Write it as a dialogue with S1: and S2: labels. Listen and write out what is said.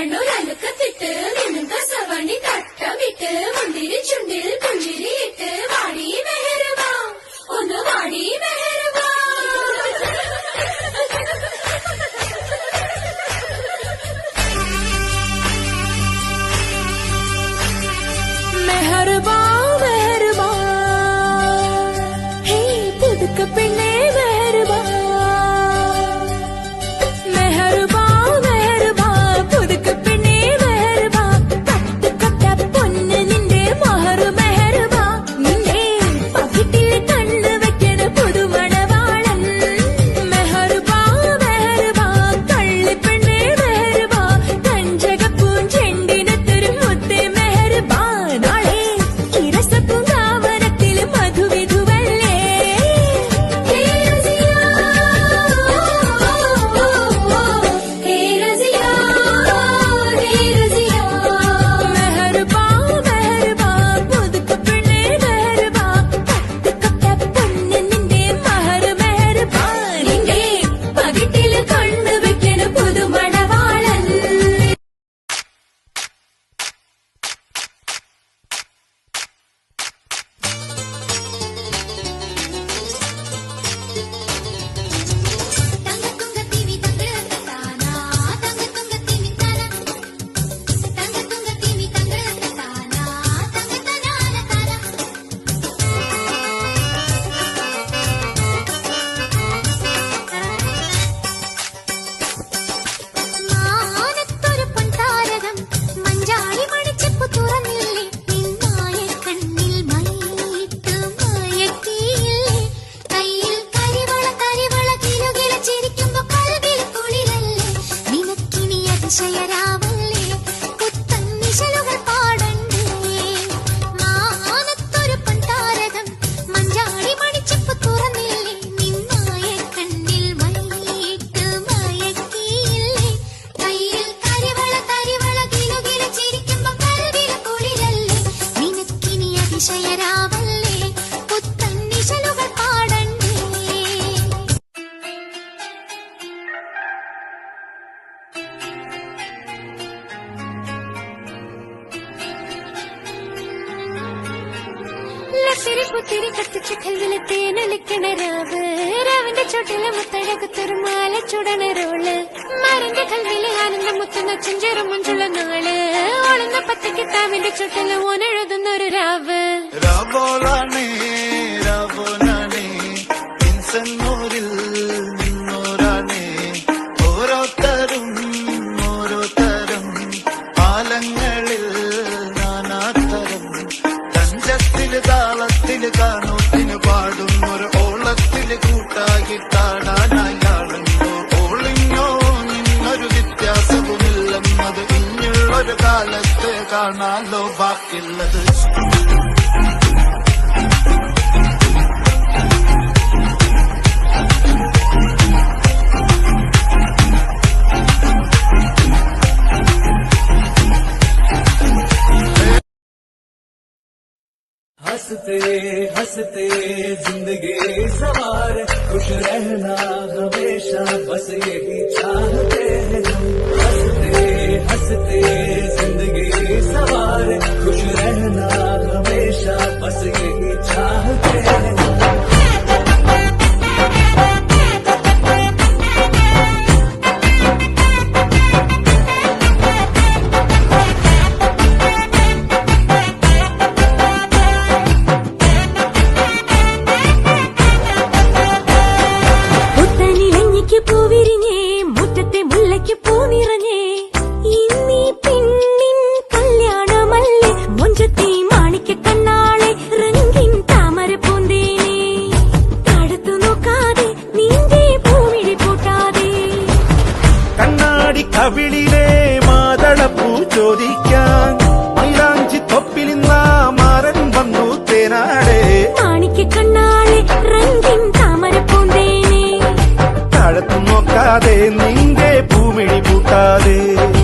S1: കണ്ണൂരലുക്കത്തിട്ട് നിന്നും സവണി തട്ടമിട്ട് മുന്തിരി ചുണ്ടിൽ പുഞ്ചിരിയിട്ട് വാടി മെഹറുബ ഒന്ന് വാടി മെഹറുബ മെഹറുബാ ലത്തിരി പുത്തിരി കത്തിച്ച കൽവിലെ തേനൊലിക്കണ രാവ് രാവിന്റെ ചുട്ടിൽ മുത്തഴകത്തൊരു മാല ചുടണ റോൾ. മരന്റെ കൽവിലെ ആനന്ദം മുത്തുന്ന ചെഞ്ചെറു മുഞ്ചുള്ള നാൾ. ഓളുന്ന പത്തക്ക് താവിന്റെ ചുട്ടിൽ ഓനെഴുതുന്ന ഒരു രാവ്.
S2: രാവോളാണേ രാവോനാണേ ഇൻസന്നൂരിൽ താളത്തിൽ കാണൂത്തിന് പാടുന്നൊരു ഓളത്തിൽ കൂട്ടാകിട്ടാടാനായാളുണ്ടോ ഓളിഞ്ഞോ നിന്നൊരു വ്യത്യാസവുമില്ലെന്നത് ഇനിയുള്ളൊരു കാലത്ത് കാണാലോ ബാക്കിയുള്ളത്.
S3: हँसते हँसते ज़िंदगी सवार। खुश रहना हमेशा बस यही चाहते हैं। हम
S1: ഇന്നീ പെണ്ണിൻ കല്യാണമല്ലേ? മുഞ്ചത്തി താമര നോക്കാതെ
S2: കണ്ണാടി കവിളിലെ ചോദിക്കാൻ
S1: പൂന്തേനെ